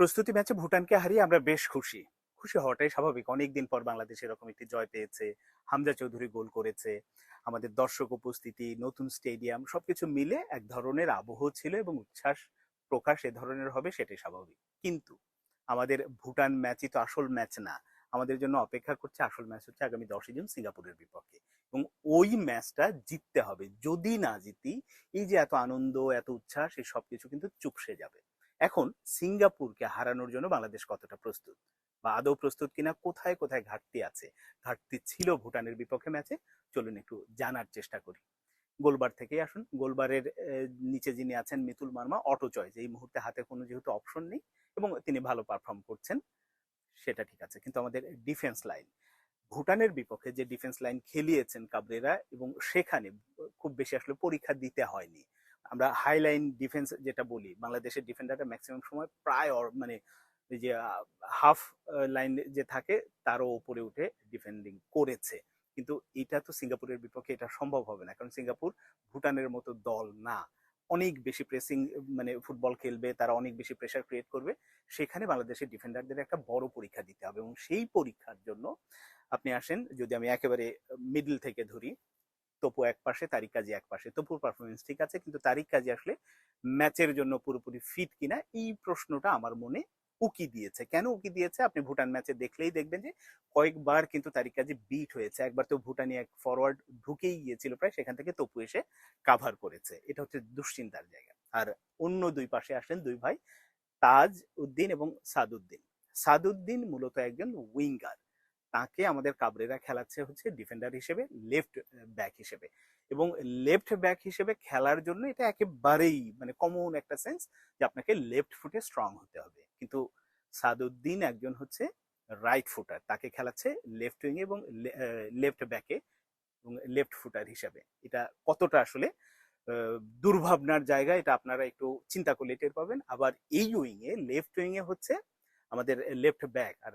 প্রস্তুতি ম্যাচে ভুটানকে হারিয়ে আমরা বেশ খুশি। খুশি হওয়াটাই স্বাভাবিক। অনেকদিন পর বাংলাদেশ এরকম একটি জয় পেয়েছে, হামজা চৌধুরী গোল করেছে, আমাদের দর্শক উপস্থিতি, নতুন স্টেডিয়াম, সবকিছু মিলে এক ধরনের আবহ ছিল এবং উচ্ছ্বাস প্রকাশ এ ধরনের হবে সেটাই স্বাভাবিক। কিন্তু আমাদের ভুটান ম্যাচই তো আসল ম্যাচ না। আমাদের জন্য অপেক্ষা করছে আসল ম্যাচ হচ্ছে আগামী দশই জুন সিঙ্গাপুরের বিপক্ষে। এবং ওই ম্যাচটা জিততে হবে। যদি না জিতি, এই যে এত আনন্দ, এত উচ্ছ্বাস, এই সবকিছু কিন্তু চুপসে যাবে। এখন সিঙ্গাপুরকে হারানোর জন্য বাংলাদেশ কতটা প্রস্তুত? বা আদৌ প্রস্তুত কিনা? কোথায় কোথায় ঘাটতি আছে? ঘাটতি ছিল ভুটানের বিপক্ষে ম্যাচে। চলুন একটু জানার চেষ্টা করি। গোলবার থেকেই আসুন। গোলবারের নিচে যিনি আছেন মিতুল মার্মা, অটো চয়েস। এই মুহূর্তে হাতে কোনো যেহেতু অপশন নেই এবং তিনি ভালো পারফর্ম করছেন, সেটা ঠিক আছে। কিন্তু আমাদের ডিফেন্স লাইন ভুটানের বিপক্ষে যে ডিফেন্স লাইন খেলিয়েছেন কাবরেরা এবং সেখানে খুব বেশি আসলে পরীক্ষা দিতে হয়নি। আমরা হাই লাইন ডিফেন্স যেটা বলি, বাংলাদেশের ডিফেন্ডারটা ম্যাক্সিমাম সময় প্রায় মানে যে হাফ লাইন যে থাকে, তারও উপরে উঠে ডিফেন্ডিং করেছে। কিন্তু এটা তো সিঙ্গাপুরের বিপক্ষে এটা সম্ভব হবে না। কারণ সিঙ্গাপুর ভুটানের মতো দল না। অনেক বেশি প্রেসিং মানে ফুটবল খেলবে, তারা অনেক বেশি প্রেসার ক্রিয়েট করবে। সেখানে বাংলাদেশের ডিফেন্ডারদের একটা বড় পরীক্ষা দিতে হবে এবং সেই পরীক্ষার জন্য আপনি আসেন, যদি আমি একেবারে মিডল থেকে ধরি তপু এক পাশে তারিক কাজী এক পাশে। তপুর পারফরমেন্স ঠিক আছে, কিন্তু তারিক কাজী আসলে ম্যাচের জন্য পুরোপুরি ফিট কিনা, এই প্রশ্নটা আমার মনে উকি দিয়েছে। কেন উকি দিয়েছে? আপনি ভুটান ম্যাচে দেখলেই দেখবেন যে, কয়েকবার কিন্তু তারিক কাজী বিট হয়েছে। একবার তো ভুটানি এক ফরওয়ার্ড ঢুকেই গিয়েছিল প্রায়, সেখান থেকে তপু এসে কাভার করেছে। এটা হচ্ছে দুশ্চিন্তার জায়গা। আর অন্য দুই পাশে আসেন দুই ভাই, তাজ উদ্দিন এবং সাদউদ্দিন সাদউদ্দিন মূলত একজন উইঙ্গার তাকে আমাদের কাবরেরা খেলাচ্ছে হচ্ছে ডিফেন্ডার হিসেবে লেফট ব্যাক হিসেবে। এবং লেফট ব্যাক হিসেবে খেলার জন্য এটা একেবারেই মানে কমন একটা সেন্স যে আপনাকে লেফট ফুটে স্ট্রং হতে হবে। কিন্তু সাদুদ্দিন একজন হচ্ছে রাইট ফুটার তাকে খেলাচ্ছে লেফট উইং এবং লেফট ব্যাকে এবং লেফট ফুটার হিসাবে। এটা কতটা আসলে দুর্ভাবনার জায়গা এটা আপনারা একটু চিন্তা করলে টের পাবেন। আবার এই উইং এ লেফট উইং এ হচ্ছে আমাদের লেফট ব্যাক আর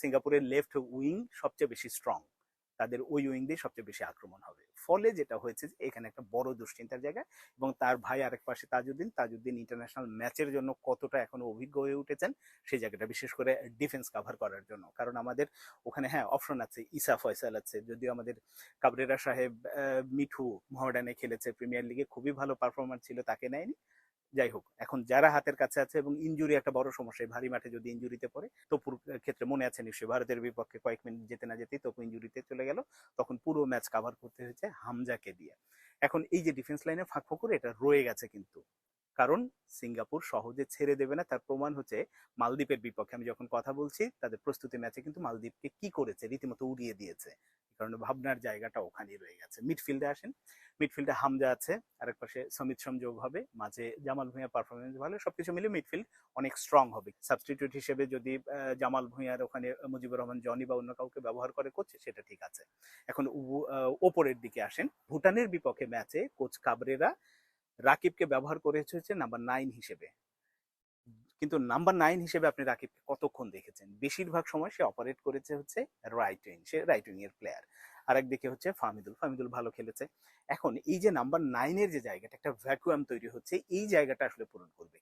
সিঙ্গাপুরের লেফট উইং সবচেয়ে বেশি স্ট্রং তাদের ওই উইং দিয়ে সবচেয়ে বেশি আক্রমণ হবে। ফলে যেটা হয়েছে যে, এখানে একটা বড় দুশ্চিন্তার জায়গা এবং তার ভাই আরেক পাশে তাজউদ্দিন তাজউদ্দিন ইন্টারন্যাশনাল ম্যাচের জন্য কতটা এখনও অভিজ্ঞ হয়ে উঠেছেন, সেই জায়গাটা বিশেষ করে ডিফেন্স কাভার করার জন্য। কারণ আমাদের ওখানে হ্যাঁ অপশন আছে, ইসা ফয়সাল আছে, যদিও আমাদের কাবরেরা সাহেব মিঠু মহডানে খেলেছে প্রিমিয়ার লিগে খুবই ভালো পারফরম্যান্স ছিল, তাকে নেয়নি। যাই হোক, এখন যারা হাতের কাছে আছে এবং ইঞ্জুরি একটা বড় সমস্যা ভারী মাঠে যদি ইঞ্জুরিতে পড়ে তপুর ক্ষেত্রে মনে আছে নিশ্চয়ই, ভারতের বিপক্ষে কয়েক মিনিট যেতে না যেতেই তপু ইঞ্জুরিতে চলে গেল। তখন পুরো ম্যাচ কাভার করতে হয়েছে হামজাকে দিয়ে। এখন এই যে ডিফেন্স লাইনে ফাঁক ফোকর, এটা রয়ে গেছে কিন্তু। কারণ সিঙ্গাপুর সহজে ছেড়ে দেবে না। তার প্রমাণ হচ্ছে মালদ্বীপের বিপক্ষে। আমি যখন কথা বলছি, তাদের প্রস্তুতি ম্যাচে কিন্তু মালদ্বীপকে কি করেছে, রীতিমতো উড়িয়ে দিয়েছে। কারণ ভাবনার জায়গাটা ওখানেই রয়ে গেছে। মিডফিল্ডে আসেন। মিডফিল্ডে হামজা আছে, আরেক পাশে সমিত সংযোগ হবে। মাঝে জামাল ভুঁইয়া পারফরমেন্স ভালো। সবকিছু মিলে মিডফিল্ড অনেক স্ট্রং হবে। সাবস্টিটিউট হিসেবে যদি জামাল ভুঁইয়ার ওখানে মুজিবুর রহমান, জনি বা অন্য কাউকে ব্যবহার করে করছে সেটা ঠিক আছে। এখন ওপরের দিকে আসেন। ভুটানের বিপক্ষে ম্যাচে কোচ কাবরেরা রাকিবকে ব্যবহার করেছে হচ্ছে নাম্বার নাইন হিসেবে। কিন্তু নাম্বার নাইন হিসেবে আপনি রাকিবকে কতক্ষণ দেখেছেন? বেশিরভাগ সময় সে অপারেট করেছে হচ্ছে রাইট উইং সে রাইট উইং এর প্লেয়ার আরেকদিকে হচ্ছে ফাহমিদুল ফাহমিদুল ভালো খেলেছে। এখন এই যে নাম্বার নাইনের যে জায়গাটা, একটা ভ্যাকুয়াম তৈরি হচ্ছে, এই জায়গাটা আসলে পূরণ করবে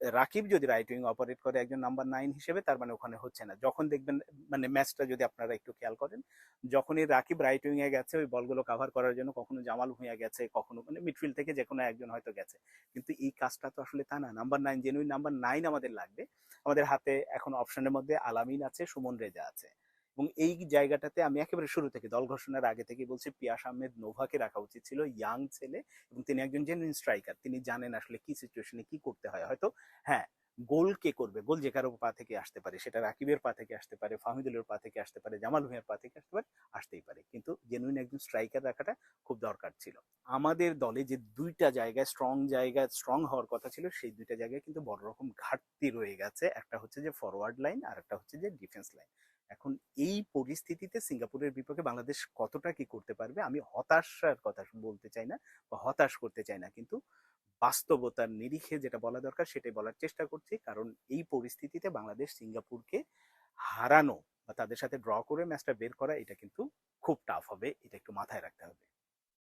রাকিব যদি রাইট উইং অপারেট করে একজন নাম্বার নাইন হিসেবে, তার মানে ওখানে হচ্ছে না। যখন দেখবেন মানে ম্যাচটা যদি আপনারা একটু খেয়াল করেন, যখনই রাকিব রাইট উইং এ গেছে, ওই বলগুলো কাভার করার জন্য কখনো জামাল ভুঁইয়া গেছে, কখনো মানে মিডফিল্ড থেকে যে কোনো একজন হয়তো গেছে। কিন্তু এই কাজটা তো আসলে তা না। Number nine genuine number nine আমাদের লাগবে। আমাদের হাতে এখন অপশনের মধ্যে আলামিন আছে, সুমন রেজা আছে। এবং এই জায়গাটাতে আমি একেবারে শুরু থেকে, দল ঘোষণার আগে থেকে বলছি, পিয়াস আহমেদ নোভাকে রাখা উচিত ছিল ইয়াং ছেলে এবং তিনি একজন জেনুইন স্ট্রাইকার তিনি জানেন আসলে কি সিচুয়েশনে কি করতে হয়। হয়তো হ্যাঁ গোল কে করবে? গোল যে কারও পা থেকে আসতে পারে, সেটা রাকিবের পা থেকে আসতে পারে, ফাহমিদুলের পা থেকে আসতে পারে, জামাল ভুঁইয়ার পা থেকে আসতে পারে, আসতেই পারে। কিন্তু জেনুইন একজন স্ট্রাইকার রাখাটা খুব দরকার ছিল। আমাদের দলে যে দুইটা জায়গায় স্ট্রং জায়গায় স্ট্রং হওয়ার কথা ছিল, সেই দুইটা জায়গায় কিন্তু বড় রকম ঘাটতি রয়ে গেছে। একটা হচ্ছে যে ফরওয়ার্ড লাইন আর একটা হচ্ছে যে ডিফেন্স লাইন এখন এই পরিস্থিতিতে সিঙ্গাপুরের বিপক্ষে বাংলাদেশ কতটা কি করতে পারবে, আমি হতাশার কথা বলতে চাই না বা হতাশ করতে চাই না। কিন্তু বাস্তবতার নিরিখে যেটা বলা দরকার সেটাই বলার চেষ্টা করছি। কারণ এই পরিস্থিতিতে বাংলাদেশ সিঙ্গাপুরকে হারানো বা তাদের সাথে ড্র করে ম্যাচটা বের করা, এটা কিন্তু খুব টাফ হবে, এটা একটু মাথায় রাখতে হবে।